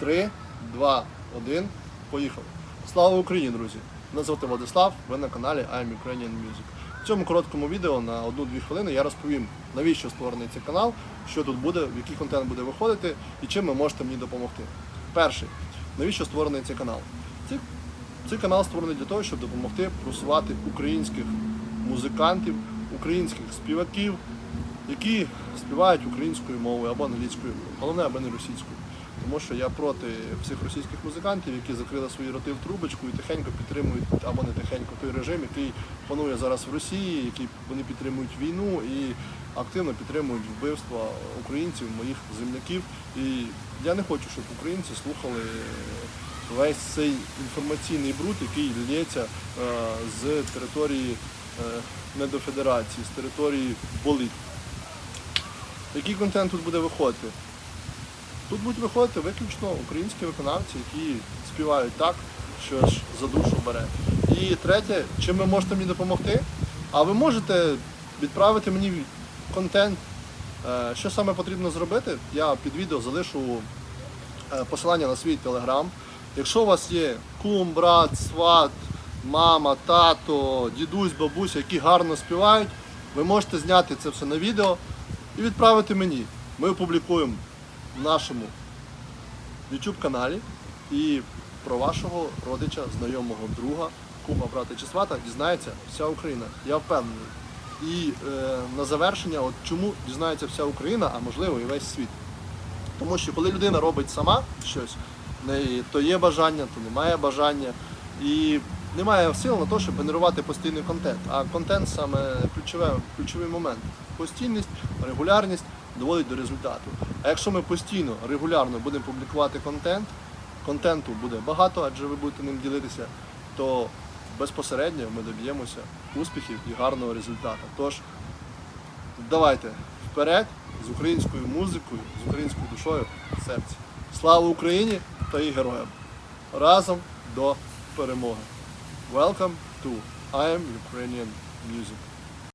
3, 2, 1. Поїхали. Слава Україні, друзі! Мене звати Владислав, ви на каналі I'm Ukrainian Music. В цьому короткому відео на 1-2 хвилини я розповім, навіщо створений цей канал, що тут буде, в який контент буде виходити і чим ви можете мені допомогти. Перший, навіщо створений цей канал? Цей, цей канал створений для того, щоб допомогти просувати українських музикантів, українських співаків, які співають українською мовою або англійською, головне аби не російською. Тому що я проти всіх російських музикантів, які закрили свої роти в трубочку і тихенько підтримують або не тихенько той режим, який панує зараз в Росії, який вони підтримують війну і активно підтримують вбивства українців, моїх земляків. І я не хочу, щоб українці слухали весь цей інформаційний бруд, який лється е, з території е, недофедерації, з території болит. Який контент тут буде виходити? Тут будуть виходити виключно українські виконавці, які співають так, що ж за душу бере. І третє, чим ви можете мені допомогти? А ви можете відправити мені контент, Е, що саме потрібно зробити. Я під відео залишу е, посилання на свій телеграм. Якщо у вас є кум, брат, сват, мама, тато, дідусь, бабуся, які гарно співають, ви можете зняти це все на відео і відправити мені. Ми опублікуємо в нашому YouTube каналі і про вашого родича, знайомого друга, кума, брата чи свата дізнається вся Україна. Я впевнений. І е, на завершення, от чому дізнається вся Україна, а можливо і весь світ. Тому що коли людина робить сама щось, то є бажання, то немає бажання. І немає сил на те, щоб генерувати постійний контент. А контент саме ключове, ключовий момент. Постійність, регулярність доводить до результату. А якщо ми постійно, регулярно будемо публікувати контент, контенту буде багато, адже ви будете ним ділитися, то безпосередньо ми доб'ємося успіхів і гарного результату. Тож давайте вперед з українською музикою, з українською душою в серці. Слава Україні та її героям! Разом до перемоги! Welcome to I am Ukrainian Music.